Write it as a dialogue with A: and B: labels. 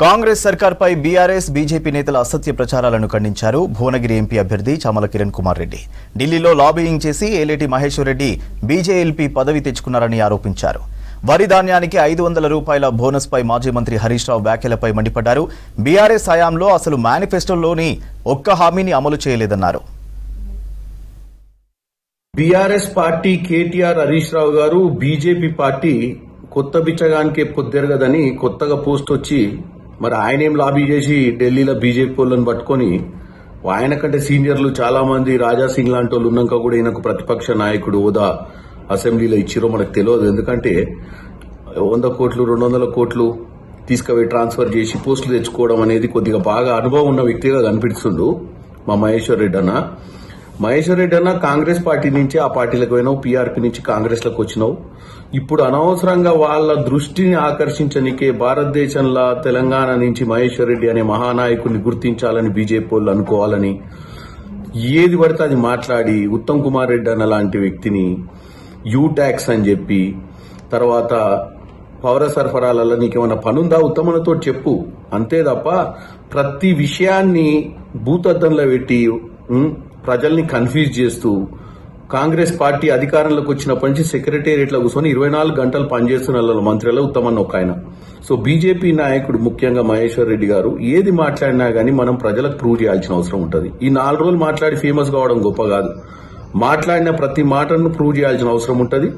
A: Congress సర్కార్పై BRS BJP నేతల అసత్య ప్రచారాలను ఖండించారు భువనగిరి ఎంపీ అభ్యర్థి చామల కిరణ్ కుమార్ రెడ్డి. ఢిల్లీలో లాబీయింగ్ చేసి ఏలేటి మహేశ్వర్ రెడ్డి బీజేఎల్పీ పదవి తెచ్చుకున్నారని ఆరోపించారు. వరి ధాన్యానికి ఐదు వందల రూపాయల బోనస్పై మాజీ మంత్రి హరీష్ రావు వ్యాఖ్యలపై మండిపడ్డారు. బీఆర్ఎస్ హయాంలో అసలు మేనిఫెస్టోలోని ఒక్క హామీని అమలు చేయలేదన్నారు.
B: BRS party KTR Harish Rao garu BJP party కొత్త బిచ్చగానికే పొద్దెరగదని కొత్తగా పోస్ట్ వచ్చి మరి ఆయన ఏం లాబీ చేసి ఢిల్లీలో బీజేపీ వాళ్ళని పట్టుకొని ఆయన కంటే సీనియర్లు చాలా మంది రాజా సింగ్ లాంటి వాళ్ళు ఉన్నాక కూడా ఈయనకు ప్రతిపక్ష నాయకుడు హోదా అసెంబ్లీలో ఇచ్చిరో మనకు తెలియదు. ఎందుకంటే వంద కోట్లు రెండు వందల కోట్లు తీసుకుపోయి ట్రాన్స్ఫర్ చేసి పోస్టులు తెచ్చుకోవడం అనేది కొద్దిగా బాగా అనుభవం ఉన్న వ్యక్తిగా కనిపిస్తుండు మా మహేశ్వర్ రెడ్డి అన్న. మహేశ్వర్ రెడ్డి అన్న కాంగ్రెస్ పార్టీ నుంచి ఆ పార్టీలకు పోయినావు పీఆర్పీ నుంచి కాంగ్రెస్లకు వచ్చినావు. ఇప్పుడు అనవసరంగా వాళ్ళ దృష్టిని ఆకర్షించనికే భారతదేశంలో తెలంగాణ నుంచి మహేశ్వర్ రెడ్డి అనే మహానాయకుడిని గుర్తించాలని బీజేపీ వాళ్ళు అనుకోవాలని ఏది పడితే అది మాట్లాడి ఉత్తమ్ కుమార్ రెడ్డి అన్న లాంటి వ్యక్తిని యూ ట్యాక్స్ అని చెప్పి తర్వాత పౌర సరఫరాలలో నీకేమైనా పనుందా? ఉత్తమనతో చెప్పు. అంతే తప్ప ప్రతి విషయాన్ని భూతద్దంలో పెట్టి ప్రజల్ని కన్ఫ్యూజ్ చేస్తూ కాంగ్రెస్ పార్టీ అధికారంలోకి వచ్చినప్పటి నుంచి సెక్రటేరియట్లో కూర్చొని ఇరవై నాలుగు గంటలు పనిచేస్తున్న వాళ్ళ మంత్రులలో ఉత్తమన్న ఒక ఆయన. సో బీజేపీ నాయకుడు ముఖ్యంగా మహేశ్వర్ రెడ్డి గారు ఏది మాట్లాడినా గానీ మనం ప్రజలకు ప్రూవ్ చేయాల్సిన అవసరం ఉంటుంది. ఈ నాలుగు రోజులు మాట్లాడి ఫేమస్ కావడం గొప్ప కాదు. మాట్లాడిన ప్రతి మాటను ప్రూవ్ చేయాల్సిన అవసరం ఉంటుంది.